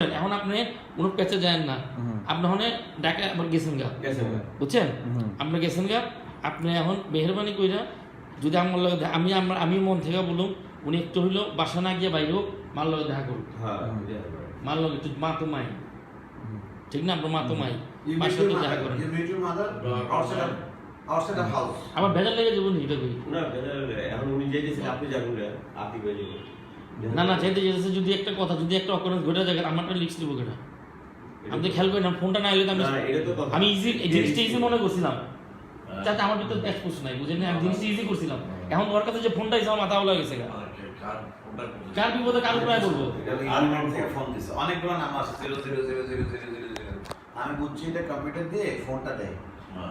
এখন আপনি কোনো না। আপনি ওখানে ডাকে আবার গেছেন গা। বুঝছেন? আপনি গেছেন গা আপনি এখন মেহরবানি কইরা যদি আমার লগে আমি আমার আমি মন থেকে বলুম উনি একটু হইল বাসা না গিয়ে বাইরেও মার লগে দেখা করুন হ্যাঁ মার লগে একটু মা তো মাই। ঠিক না? আপনার মা তো মাই। You মার সাথে দেখা. করেন. আবার ভেজাল লেগে যাব নি এটা কই? না এখন উনি আপনি যাবেন না আতি হয়ে যাবে না না চাইতে যেতেছে যদি একটা কথা যদি একটা অকরেন্স ঘটে যায় আমারটা লিখস দিব কেটা আমি তো খেয়াল করি না ফোনটা না এলে তো আমি। আমি ইজি এই জিনিসটা ইজি মনে করছিলাম। যাতে আমার ভিতরে এক্সপোজ নাই বুঝেন আমি জিনিসটা ইজি করছিলাম। এখন ওর কাছে যে ফোনটা ইসে আমার মাথা ওলা গেছে কার বিপদে কার উপরে বলব? অনেকগুলো নাম আছে zero zero zero zero zero zero zero আমি বুঝছি এটা কম্পিউটার দিয়ে ফোনটা দেয়।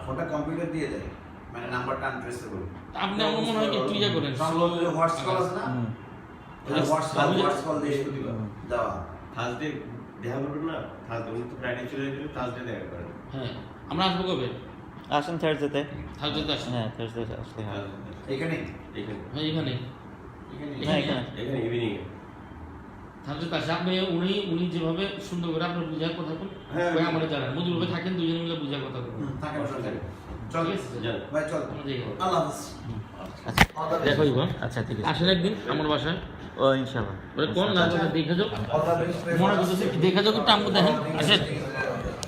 ফোনটা কম্পিউটার দিয়ে দেয়। মানে নাম্বারটা আনট্রেসেবল আপনি আমার মনে হয় কি একটু ইয়ে করেন। সম্ভবত যে হোয়াটস আছে না? দেওয়া থার্সডে দেখা করবেন না থার্সডে উনি তো ফ্রাইডে চলে গেলে থার্সডে দেখা করেন। হ্যাঁ আমরা আসব কবে? আসেন থার্সডেতে থাকতে তো আসেন? হ্যাঁ থার্সডে আসলে হয় এখানে? এখানে। হ্যাঁ এখানে। এখানে? এখানে। ইভিনিং আপনি উনি উনি যেভাবে সুন্দর করে আপনার বুঝার কথা বলুন হ্যাঁ। ওই আমাদের জানান। মজুরভাবে থাকেন দুজনে মিলে বুঝার কথা বলুন। হুম, থাকে চল। ঠিক আছে যান ভাই চল। আমরা আল্লাহ হাফেজ। আচ্ছা All দেখো আচ্ছা ঠিক আছে। আসেন একদিন আমার বাসায়। ও ইনশাআল্লাহ। কোন দেখে যাও. মনে করতেছে দেখা যাও একটু আমাকে দেখেন। আসেন।